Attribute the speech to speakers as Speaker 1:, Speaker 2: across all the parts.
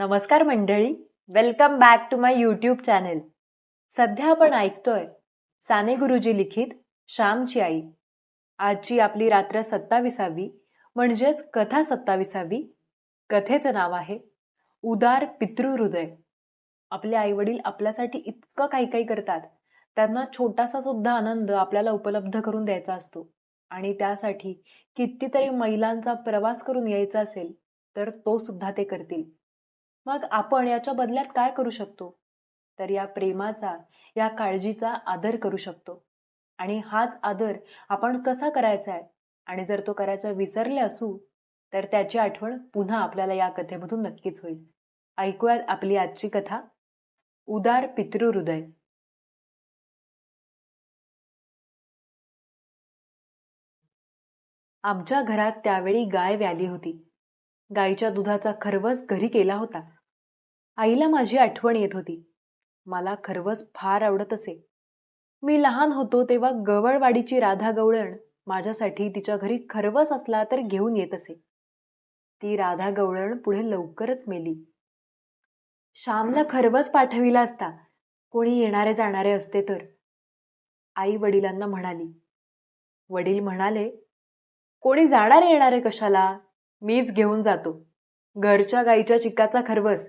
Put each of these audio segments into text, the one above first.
Speaker 1: नमस्कार मंडळी welcome back to my YouTube channel सध्या आपण ऐकतोय साने गुरुजी लिखित श्यामची आई आजची आपली रात्र सत्ताविसावी म्हणजेच कथा सत्ताविसावी कथेचं नाव आहे उदार पितृहृदय आपले आईवडील आपल्यासाठी इतकं काही काही करतात त्यांना छोटासा सुद्धा आनंद आपल्याला उपलब्ध करून द्यायचा असतो आणि त्यासाठी कितीतरी महिलांचा प्रवास करून यायचा असेल तर तो सुद्धा ते करतील मग आपण याच्या बदल्यात काय करू शकतो तर या प्रेमाचा या काळजीचा आदर करू शकतो आणि हाच आदर आपण कसा करायचा आहे आणि जर तो करायचा विसरले असू तर त्याची आठवण पुन्हा आपल्याला या कथेमधून नक्कीच होईल ऐकूयात आपली आजची कथा उदार पितृहृदय आमच्या घरात त्यावेळी गाय व्याली होती गायीच्या दुधाचा खरवस घरी केला होता आईला माझी आठवण येत होती मला खरवस फार आवडत असे मी लहान होतो तेव्हा गवळवाडीची राधा गवळण माझ्यासाठी तिच्या घरी खरवस असला तर घेऊन येत असे ती राधा गवळण पुढे लवकरच मेली श्यामला खरवस पाठविला असता कोणी येणारे जाणारे असते तर आई वडिलांना म्हणाली वडील म्हणाले कोणी जाणारे येणारे कशाला मीच घेऊन जातो घरच्या गाईच्या चिकाचा खरवस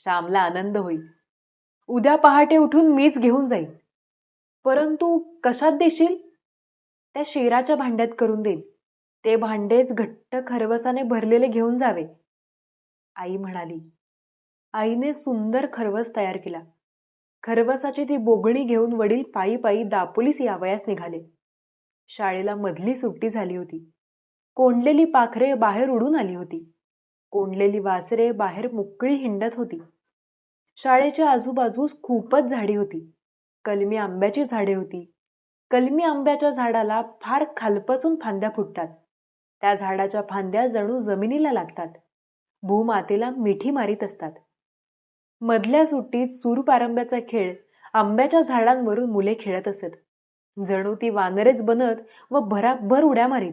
Speaker 1: श्यामला आनंद होईल उद्या पहाटे उठून मीच घेऊन जाईल परंतु कशात देशील त्या शेराच्या भांड्यात करून देईल ते भांडेच घट्ट खरवसाने भरलेले घेऊन जावे आई म्हणाली आईने सुंदर खरवस तयार केला खरवसाची ती बोगणी घेऊन वडील पायी पायी दापोलीस यावयास निघाले शाळेला मधली सुट्टी झाली होती कोंडलेली पाखरे बाहेर उडून आली होती कोंडलेली वासरे बाहेर मोकळी हिंडत होती शाळेच्या आजूबाजूस खूपच झाडी होती कलमी आंब्याची झाडे होती कलमी आंब्याच्या झाडाला फार खालपासून फांद्या फुटतात त्या झाडाच्या फांद्या जणू जमिनीला लागतात भूमातेला मिठी मारीत असतात मधल्या सुट्टीत सूरपारंब्याचा खेळ आंब्याच्या झाडांवरून मुले खेळत असत जणू ती वानरेच बनत व भराभर उड्या मारीत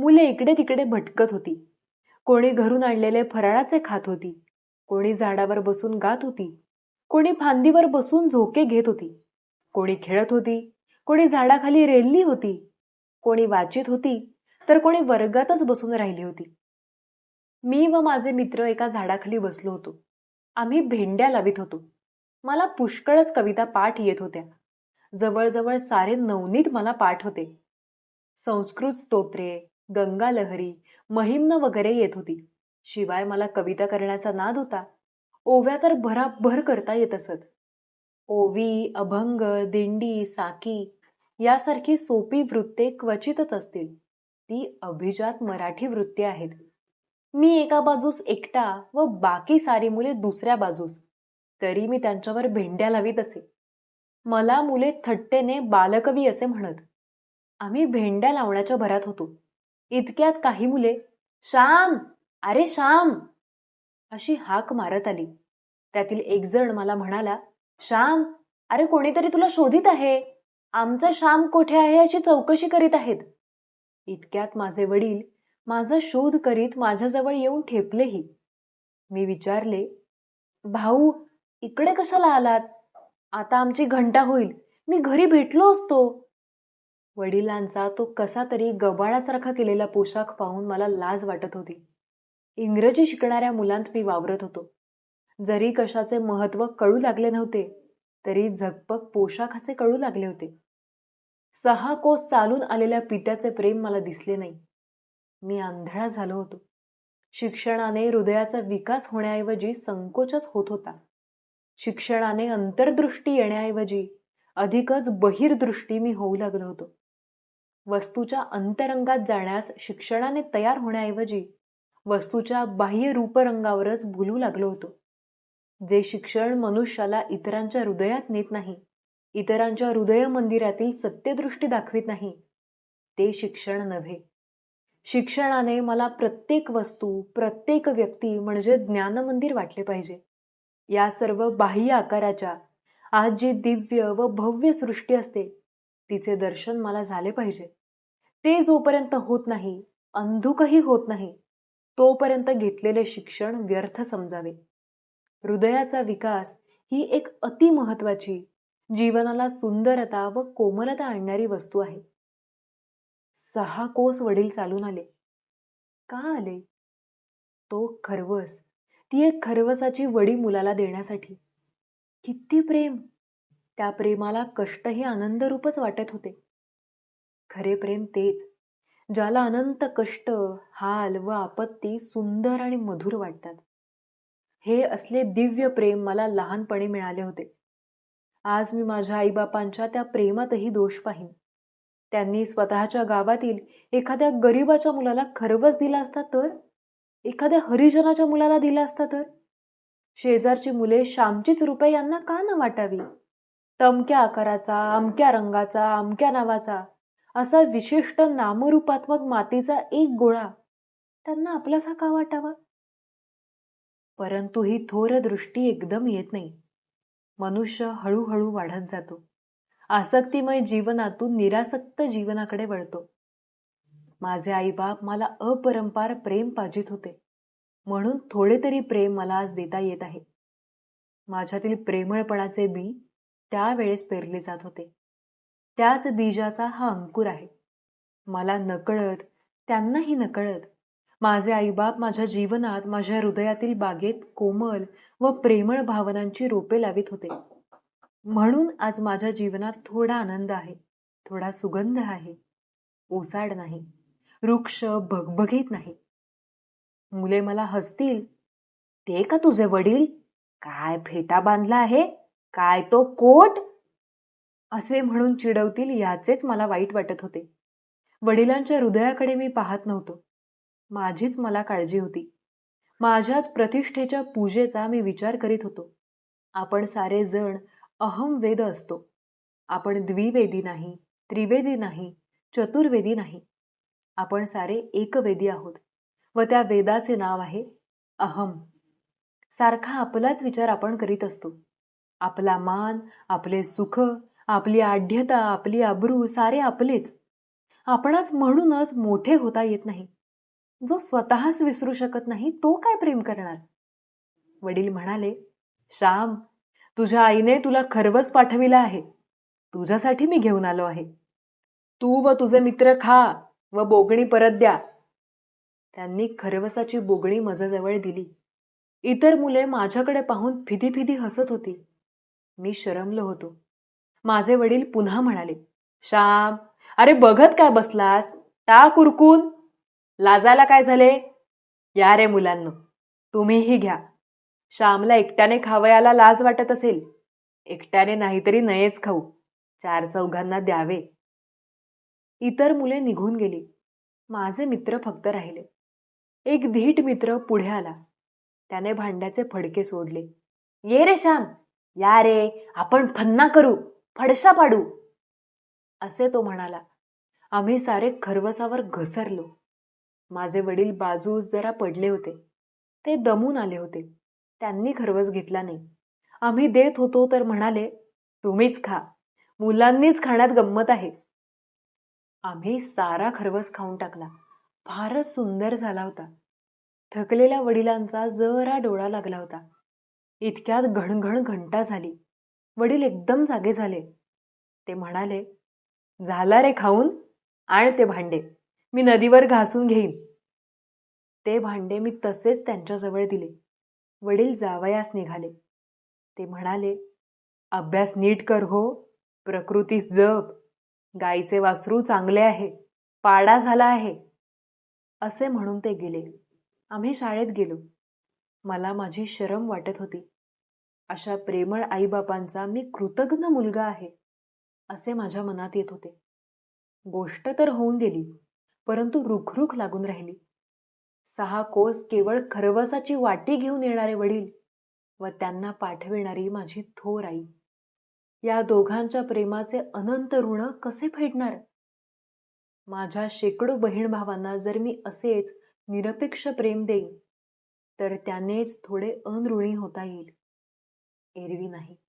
Speaker 1: मुले इकडे तिकडे भटकत होती कोणी घरून आणलेले फराळाचे खात होती कोणी झाडावर बसून गात होती कोणी फांदीवर बसून झोके घेत होती कोणी खेळत होती कोणी झाडाखाली रेल्ली होती कोणी वाचित होती तर कोणी वर्गातच बसून राहिली होती मी व माझे मित्र एका झाडाखाली बसलो होतो आम्ही भेंड्या लावित होतो मला पुष्कळच कविता पाठ येत होत्या जवळजवळ सारे नवनीत मला पाठ होते संस्कृत स्तोत्रे गंगा लहरी महिमनं वगैरे येत होती शिवाय मला कविता करण्याचा नाद होता ओव्या तर भराभर करता येत असत ओवी अभंग दिंडी साकी यासारखी सोपी वृत्ते क्वचितच असतील ती अभिजात मराठी वृत्ती आहेत मी एका बाजूस एकटा व बाकी सारी मुले दुसऱ्या बाजूस तरी मी त्यांच्यावर भेंड्या लावीत असे मला मुले थट्टेने बालकवी असे म्हणत आम्ही भेंड्या लावण्याच्या भरात होतो इतक्यात काही मुले श्याम अरे श्याम अशी हाक मारत आली त्यातील एक जण मला म्हणाला श्याम अरे कोणीतरी तुला शोधित आहे आमचा श्याम कोठे आहे याची चौकशी करीत आहेत इतक्यात माझे वडील माझा शोध करीत माझ्याजवळ येऊन ठेपलेही मी विचारले भाऊ इकडे कशाला आलात आता आमची घंटा होईल मी घरी भेटलो असतो वडिलांचा तो कसा तरी गबाळासारखा केलेला पोशाख पाहून मला लाज वाटत होती इंग्रजी शिकणाऱ्या मुलांत मी वावरत होतो जरी कशाचे महत्त्व कळू लागले नव्हते तरी झगपग पोशाखाचे कळू लागले होते सहा कोस चालून आलेल्या पित्याचे प्रेम मला दिसले नाही मी आंधळा झालो होतो शिक्षणाने हृदयाचा विकास होण्याऐवजी संकोचच होत होता शिक्षणाने अंतर्दृष्टी येण्याऐवजी अधिकच बहिर्दृष्टी मी होऊ लागलो होतो वस्तूच्या अंतरंगात जाण्यास शिक्षणाने तयार होण्याऐवजी वस्तूच्या बाह्य रूपरंगावरच भुलू लागलो होतो जे शिक्षण मनुष्याला इतरांच्या हृदयात नेत नाही इतरांच्या हृदय मंदिरातील सत्यदृष्टी दाखवित नाही ते शिक्षण नव्हे शिक्षणाने मला प्रत्येक वस्तू प्रत्येक व्यक्ती म्हणजे ज्ञानमंदिर वाटले पाहिजे या सर्व बाह्य आकाराच्या आज जी दिव्य व भव्य सृष्टी असते तिचे दर्शन मला झाले पाहिजे ते जोपर्यंत होत नाही अंधुकही होत नाही तोपर्यंत घेतलेले शिक्षण व्यर्थ समजावे हृदयाचा विकास ही एक अतिमहत्वाची जीवनाला सुंदरता व कोमलता आणणारी वस्तू आहे सहा कोस वडील चालून आले का आले तो खरवस ती एक खरवसाची वडी मुलाला देण्यासाठी किती प्रेम त्या प्रेमाला कष्टही आनंदरूपच वाटत होते खरे प्रेम तेच ज्याला अनंत कष्ट हाल व आपत्ती सुंदर आणि मधुर वाटतात हे असले दिव्य प्रेम मला लहानपणी मिळाले होते आज मी माझ्या आईबापांच्या त्या प्रेमातही दोष पाहिन त्यांनी स्वतःच्या गावातील एखाद्या गरिबाच्या मुलाला खरवस दिला असता तर एखाद्या हरिजनाच्या मुलाला दिला असता तर शेजारची मुले श्यामचीच रुपये यांना का न वाटावी तमक्या आकाराचा अमक्या रंगाचा अमक्या नावाचा असा विशिष्ट नामरूपात्मक मातीचा एक गोळा त्यांना आपलासा का वाटावा परंतु ही थोर दृष्टी एकदम येत नाही मनुष्य हळूहळू वाढत जातो आसक्तिमय जीवनातून निरासक्त जीवनाकडे वळतो माझे आईबाप मला अपरंपार प्रेम पाजित होते म्हणून थोडे तरी प्रेम मला आज देता येत आहे माझ्यातील प्रेमळपणाचे बी त्यावेळेस पेरले जात होते त्याच बीजाचा हा अंकुर आहे मला नकळत त्यांनाही नकळत माझे आईबाप माझ्या जीवनात माझ्या हृदयातील बागेत कोमल व प्रेमळ भावनांची रोपे लावित होते म्हणून आज माझ्या जीवनात थोडा आनंद आहे थोडा सुगंध आहे ओसाड नाही वृक्ष भगभगीत नाही मुले मला हसतील ते का तुझे वडील काय फेटा बांधला आहे काय तो कोट असे म्हणून चिडवतील याचेच मला वाईट वाटत होते वडिलांच्या हृदयाकडे मी पाहत नव्हतो माझीच मला काळजी होती माझ्याच प्रतिष्ठेच्या पूजेचा मी विचार करीत होतो आपण सारे जण वेद असतो आपण द्विवेदी नाही त्रिवेदी नाही चतुर्वेदी नाही आपण सारे एकवेदी आहोत व त्या वेदाचे नाव आहे अहम सारखा आपलाच विचार आपण करीत असतो आपला मान आपले सुख आपली आढ्यता आपली अब्रू सारे आपलेच आपणास म्हणूनच मोठे होता येत नाही जो स्वतःच विसरू शकत नाही तो काय प्रेम करणार वडील म्हणाले श्याम तुझ्या आईने तुला खरवस पाठविला आहे तुझ्यासाठी मी घेऊन आलो आहे तू व तुझे मित्र खा व बोगणी परत द्या त्यांनी खरवसाची बोगणी माझ्याजवळ दिली इतर मुले माझ्याकडे पाहून फिदी फिदी हसत होती मी शरमलो होतो माझे वडील पुन्हा म्हणाले श्याम अरे बघत काय बसलास टा कुरकून लाजाला काय झाले या रे मुलांना तुम्हीही घ्या श्यामला एकट्याने खावयाला लाज वाटत असेल एकट्याने नाहीतरी नयेच खाऊ चार चौघांना द्यावे इतर मुले निघून गेली माझे मित्र फक्त राहिले एक धीट मित्र पुढे आला त्याने भांड्याचे फडके सोडले ये रे श्याम या रे आपण फन्ना करू फडशा पाडू असे तो म्हणाला आम्ही सारे खरवसावर घसरलो माझे वडील बाजूस जरा पडले होते ते दमून आले होते त्यांनी खरवस घेतला नाही आम्ही देत होतो तर म्हणाले तुम्हीच खा मुलांनीच खाण्यात गंमत आहे आम्ही सारा खरवस खाऊन टाकला फारच सुंदर झाला होता थकलेल्या वडिलांचा जरा डोळा लागला होता इतक्यात घणघण घंटा झाली वडील एकदम जागे झाले ते म्हणाले झाला रे खाऊन आण ते भांडे मी नदीवर घासून घेईन ते भांडे मी तसेच त्यांच्याजवळ दिले वडील जावयास निघाले ते म्हणाले अभ्यास नीट कर हो प्रकृतीस जप गाईचे वासरू चांगले आहे पाडा झाला आहे असे म्हणून ते गेले आम्ही शाळेत गेलो मला माझी शरम वाटत होती अशा प्रेमळ आईबापांचा मी कृतज्ञ मुलगा आहे असे माझ्या मनात येत होते गोष्ट तर होऊन गेली परंतु रुखरुख लागून राहिली सहा कोस केवळ खरवसाची वाटी घेऊन येणारे वडील व त्यांना पाठविणारी माझी थोर आई या दोघांच्या प्रेमाचे अनंत ऋण कसे फेडणार माझ्या शेकडो बहीण भावांना जर मी असेच निरपेक्ष प्रेम देईन तर त्यानेच थोडे अनऋणी होता येईल एरवी नाही